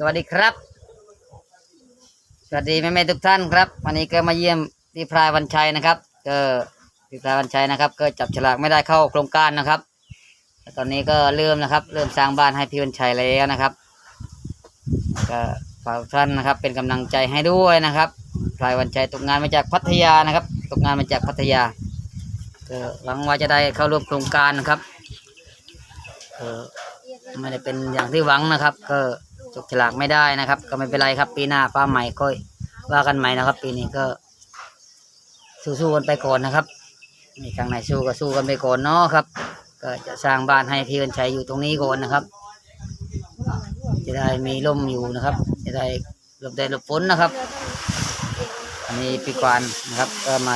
สวัสดีครับ สวัสดีแม่แม่ๆทุกท่านครับ วันนี้ก็มาเยี่ยมพี่พรายวันชัยนะครับก็พี่พรายวันชัยนะครับ ก็จับฉลากไม่ได้เข้าโครงการนะครับตอนนี้ก็เริ่มนะครับ เริ่มสร้างบ้านให้พี่วันชัยแล้วนะครับก็ฝากท่านนะครับ เป็นกำลังใจให้ด้วยนะครับพรายวันชัยตกงานมาจากพัทยานะครับตกงานมาจากพัทยาก็หวังว่าจะได้เข้าร่วมโครงการนะครับเออไม่ได้เป็นอย่างที่หวังนะครับ ก็ จกฉลากไม่ได้นะครับ ก็ไม่เป็นไรครับ ปีหน้าฟ้าใหม่ก็ว่ากันใหม่นะครับ ปีนี้ก็ สู้ๆกันไปก่อนนะครับมีทางไหนสู้ก็สู้กันไปก่อนเนาะครับ ก็จะสร้างบ้านให้พี่เอิญชัยอยู่ตรงนี้ก่อนนะครับ จะได้มีร่มอยู่นะครับ จะได้หลบแดดหลบฝนนะครับ อันนี้พี่กวานนะครับ ก็มา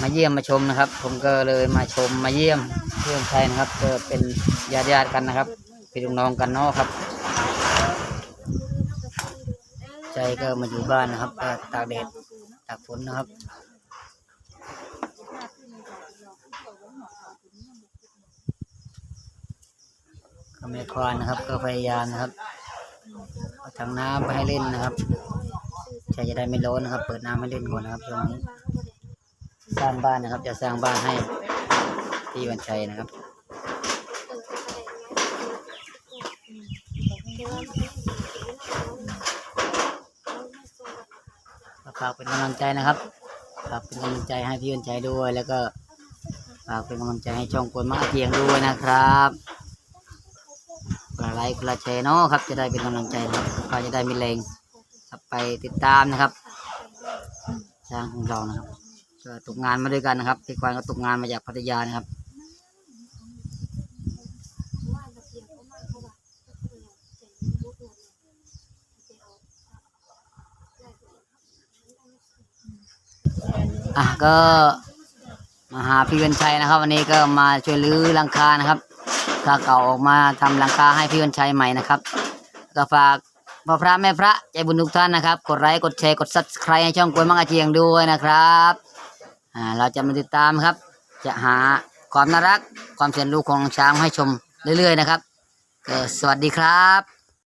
มาเยี่ยมมาชมนะครับ ผมก็เลยมาชมมาเยี่ยมเพื่อนชัยนะครับ ก็เป็นญาติญาติกันนะครับพี่ลูกน้องกันเนาะครับ ใจก็มาอยู่บ้านนะครับก็ตากแดดตากฝนนะครับ ก็แม่ควานนะครับ ก็พยายามนะครับเอาถังน้ำไปให้เล่นนะครับใจจะได้ไม่ร้อนนะครับ เปิดน้ำให้เล่นก่อนนะครับช่วงนี้สร้างบ้านนะครับ จะสร้างบ้านให้พี่วันชัยนะครับ ฝากเป็นกำลังใจนะครับฝากเป็นกำลังใจให้พี่วันชัยด้วย แล้วก็ฝากเป็นกำลังใจให้ช่องกวนมะเทียงด้วยนะครับกดไลค์กดแชร์เนาะครับ จะได้เป็นกำลังใจนะครับก็จะได้มีแรงไปติดตามนะครับช่างของเรานะครับก็ตกงานมาด้วยกันนะครับพี่ควานก็ตกงานมาจากพัทยานะครับ อะก็มาหาพี่วันชัยนะครับ วันนี้ก็มาช่วยรื้อลังคานะครับถ้าเก่าออกมาทำหลังคาให้พี่วันชัยใหม่นะครับ ก็ฝากพ่อพระแม่พระใจบุญทุกท่านนะครับ กดไลค์กดแชร์กด subscribe ให้ช่องกวนมังอาเจียงด้วยนะครับอ่าเราจะมาติดตามครับ จะหาความน่ารักความเสียนรู้ของช้างให้ชมเรื่อย ๆ นะครับสวัสดีครับ